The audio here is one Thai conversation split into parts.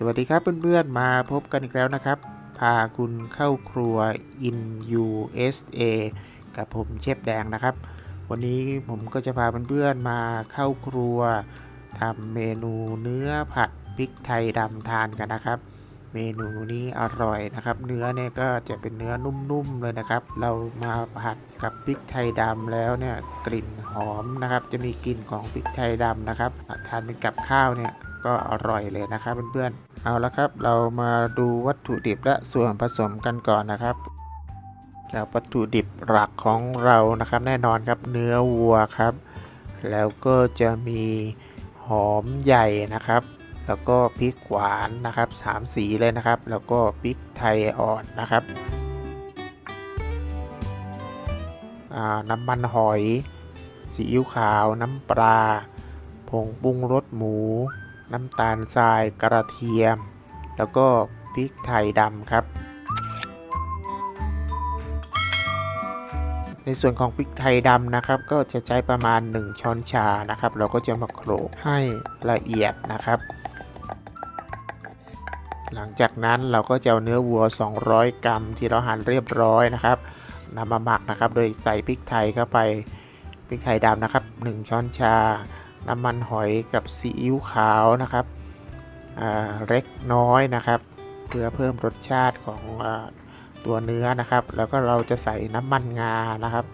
สวัสดีครับเพื่อนๆ มาพบกันอีกแล้วนะครับ พาคุณเข้าครัว in USA กับผมเชฟแดงนะครับ วันนี้ผมก็จะพาเพื่อนๆ มาเข้าครัวทำเมนูเนื้อผัดพริกไทยดำทานกันนะครับ เมนูนี้อร่อยนะครับ เนื้อเนี่ยก็จะเป็นเนื้อนุ่มๆเลยนะครับ เรามาผัดกับพริกไทยดำแล้วเนี่ยกลิ่นหอมนะครับ จะมีกลิ่นของพริกไทยดำนะครับทานเป็นกับข้าวเนี่ย ก็อร่อยเลยนะครับเพื่อนๆ เอาละครับเรามาดูวัตถุดิบและส่วนผสมกันก่อนนะครับจากวัตถุดิบหลักของเรานะครับ แน่นอนครับเนื้อวัวครับ แล้วก็จะมีหอมใหญ่นะครับ แล้วก็พริกหวานนะครับสามสีเลยนะครับ แล้วก็พริกไทยอ่อนนะครับน้ำมันหอยซีอิ๊วขาวน้ำปลาผงปรุงรสหมู น้ำตาลทรายกระเทียม แล้วก็พริกไทยดำครับ ในส่วนของพริกไทยดำนะครับ ก็จะใช้ประมาณ 1 ช้อนชานะครับ เราก็จะมาโขลกให้ละเอียดนะครับ หลังจากนั้นเราก็จะเอาเนื้อวัว 200 กรัม ที่เราหั่นเรียบร้อยนะครับนำมาหมักนะครับ โดยใส่พริกไทยเข้าไปพริกไทยดำนะครับ 1 ช้อนชา น้ำมันหอยกับซีอิ๊วขาวนะครับเล็กน้อยนะครับ เพื่อเพิ่มรสชาติของอตัวเนื้อนะครับ แล้วก็เราจะใส่น้ำมันงานะครับ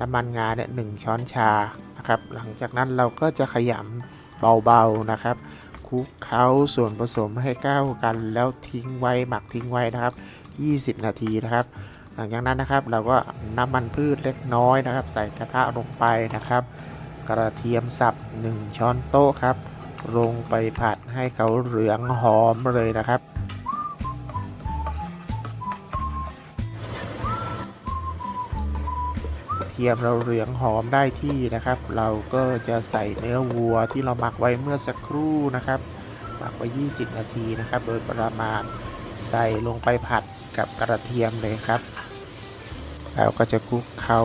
น้ำมันงาเนี่ยหช้อนชานะครับ หลังจากนั้นเราก็จะขยำเบาๆนะครับคลุกเคล้าส่วนผสมให้เข้ากันแล้วทิ้งไว้หมักทิ้งไว้นะครับ 20 นาทีนะครับ หลังจากนั้นนะครับเราก็น้ำมันพืชเล็กน้อยนะครับ ใส่กระทะลงไปนะครับ กระเทียมสับ 1 ช้อนโต๊ะครับ ลงไปผัดให้เขาเหลืองหอมเลยนะครับ เทียมเราเหลืองหอมได้ที่นะครับ เราก็จะใส่เนื้อวัวที่เราหมักไว้เมื่อสักครู่นะครับ หมักไว้ 20 นาทีนะครับ โดยประมาณใส่ลงไปผัดกับกระเทียมเลยครับ เราก็จะคลุกเคล้า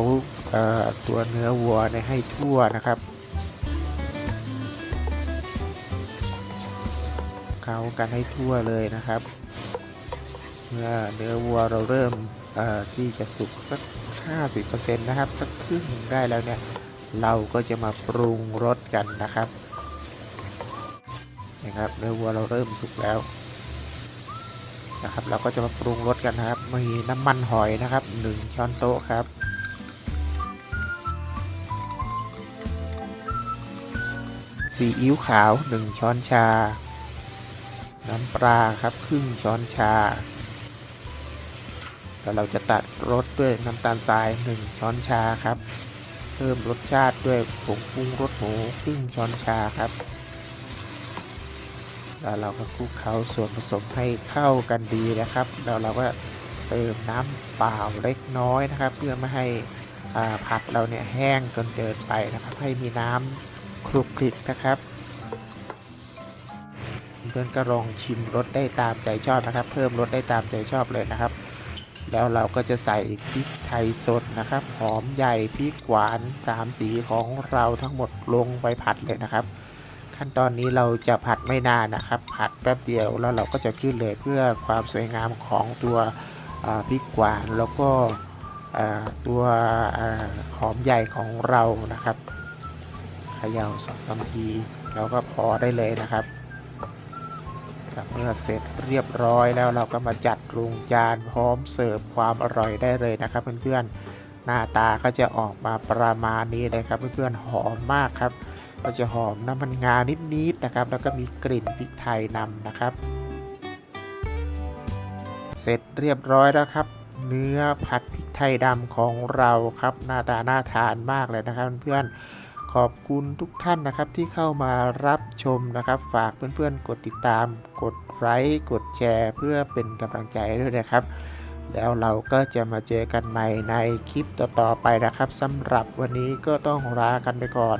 ตัวเนื้อวัวให้ทั่วนะครับเคล้ากันให้ทั่วเลยนะครับเมื่อเนื้อวัวเราเริ่มที่จะสุกสัก 50%นะครับ สักครึ่งได้แล้วเนี่ย เราก็จะมาปรุงรสกันนะครับ นะครับ เนื้อวัวเราเริ่มสุกแล้ว นะครับ เราก็จะมาปรุงรสกันนะครับ มีน้ำมันหอยนะครับ 1 ช้อนโต๊ะครับซีอิ๊วขาว 1 ช้อนชา น้ำปลาครับครึ่งช้อนชา แล้วเราจะตัดรสด้วยน้ำตาลทราย 1 ช้อนชาครับ เพิ่มรสชาติด้วยผงปรุงรสหมูครึ่งช้อนชาครับ แล้วเราก็คลุกเคล้าส่วนผสมให้เข้ากันดีนะครับ แล้วเราก็เติมน้ำเปล่าเล็กน้อยนะครับ เพื่อไม่ให้ผักเราเนี่ยแห้งจนเกินไปนะครับ ให้มีน้ำคลุกคลิกนะครับเพื่อนก็ลองชิมรสได้ตามใจชอบนะครับ เพิ่มรสได้ตามใจชอบเลยนะครับ แล้วเราก็จะใส่พริกไทยสดนะครับหอมใหญ่พริกหวานสามสีของเราทั้งหมดลงไปผัดเลยนะครับ ขั้นตอนนี้เราจะผัดไม่นานนะครับ ผัดแป๊บเดียวแล้วเราก็จะขึ้นเลยเพื่อความสวยงามของตัวพริกหวานแล้วก็ตัวหอมใหญ่ของเรานะครับเขย่าสองสามทีแล้วก็พอได้เลยนะครับเมื่อเสร็จเรียบร้อยแล้วเราก็มาจัดรุงจานพร้อมเสิร์ฟความอร่อยได้เลยนะครับเพื่อนๆหน้าตาก็จะออกมาประมาณนี้เลยครับเพื่อนๆหอมมากครับ ก็จะหอมน้ำมันงานิดๆนะครับ แล้วก็มีกลิ่นพริกไทยนำนะครับ เสร็จเรียบร้อยแล้วครับ เนื้อผัดพริกไทยดำของเราครับหน้าตาน่าทานมากเลยนะครับเพื่อนๆขอบคุณทุกท่านนะครับที่เข้ามารับชมนะครับ ฝากเพื่อนๆ กดติดตาม กดไลค์กดแชร์ เพื่อเป็นกำลังใจด้วยนะครับ แล้วเราก็จะมาเจอกันใหม่ในคลิปต่อๆไปนะครับสำหรับวันนี้ก็ต้องลากันไปก่อน